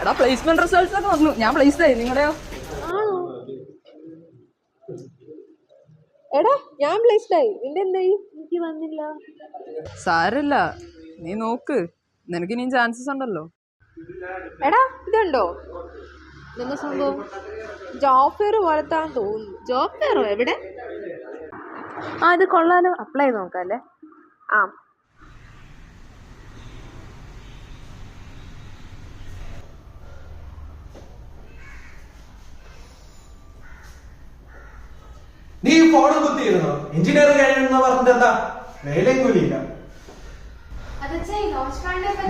എടാ placement results ഒക്കെ വന്നു. ഞാൻ പ്ലേസ്ഡ് ആയി. നിങ്ങളുടെയോ? എടാ ഞാൻ പ്ലേസ്ഡ് ആയി. നിന്റെ എന്തായി എനിക്ക് വന്നില്ല. സാരല്ല നീ നോക്ക്. നിനക്ക് ഇനിയും ചാൻസസ് ഉണ്ടല്ലോ. എടാ ഇതുണ്ടോ? ഇതെന്താ സംഭവം? ജോബ് ഫെയർ പോലത്താൻ തോന്നുന്നു. ജോബ് ഫെയറോ എവിടെ? ആ ഇത് കൊള്ളാലോ. അപ്ലൈ ചെയ്ത് നോക്കാം അല്ലേ? ആ. നീ ഫോൺ കുത്തിയിരുന്നോ എഞ്ചിനീയർ കഴിയണമെന്ന് പറഞ്ഞിട്ട് എന്താ വേലയും കൂലിയില്ല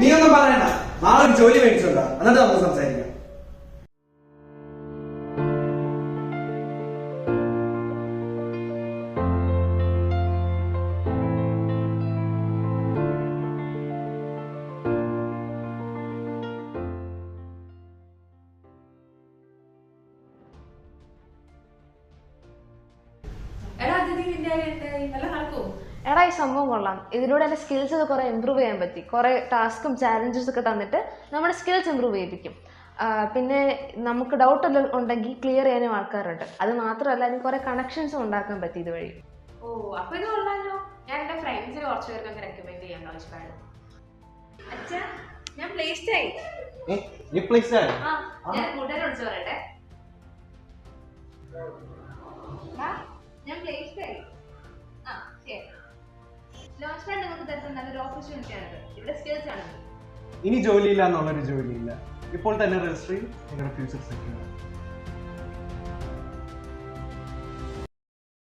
നീ ഒന്നും പറയണ്ട. നാളെ ഒരു ജോലി മേടിച്ചോണ്ടാ എന്നിട്ട് നമുക്ക് സംസാരിക്കാം. എടാ ഈ സംഭവം കൊള്ളാം. ഇതിലൂടെ എന്റെ സ്കിൽസ് ഒക്കെ കുറേ ഇമ്പ്രൂവ് ചെയ്യാൻ പറ്റി. കുറേ ടാസ്കും ചാലഞ്ചസ് ഒക്കെ തന്നിട്ട് നമ്മുടെ സ്കിൽസ് ഇമ്പ്രൂവ് ചെയ്യിപ്പിക്കും. പിന്നെ നമുക്ക് ഡൗട്ട് ഉണ്ടെങ്കിൽ ക്ലിയർ ചെയ്യാനും ആൾക്കാരുണ്ട്. അത് മാത്രമല്ല എനിക്ക് കുറേ കണക്ഷൻസും ഉണ്ടാക്കാൻ പറ്റി ഇതുവഴി. ഓ അപ്പൊ ഇത് കൊള്ളാലോ. ഞാൻ എന്റെ ഫ്രണ്ട്സിന് കുറച്ച് പേർക്കൊക്കെ റെക്കമെൻഡ് ചെയ്യാൻ പാഡ് അച്ഛാ ഞാൻ പ്ലേസ്ഡ് ആയി. നീ പ്ലേസ് ആയി? ആ ഞാൻ കൂട്ടുകാരെ ചോറട്ടെ പറയട്ടെ ആ, ഞാൻ പ്ലേസ് ആയി ആ ശരി. ലോഞ്ച് പാഡ് നമുക്ക് തരുന്ന നല്ലൊരു ഓപ്പർച്യൂണിറ്റി ആണിത് ഇവിടെ സ്കിൽസ് ആണ്. ഇനി ജോലിയില്ല എന്നുള്ളൊരു ജോലിയില്ല. ഇപ്പോൾ തന്നെ രജിസ്റ്റർ ചെയ്യും നിങ്ങളുടെ ഫ്യൂച്ചർ സെക്യൂർ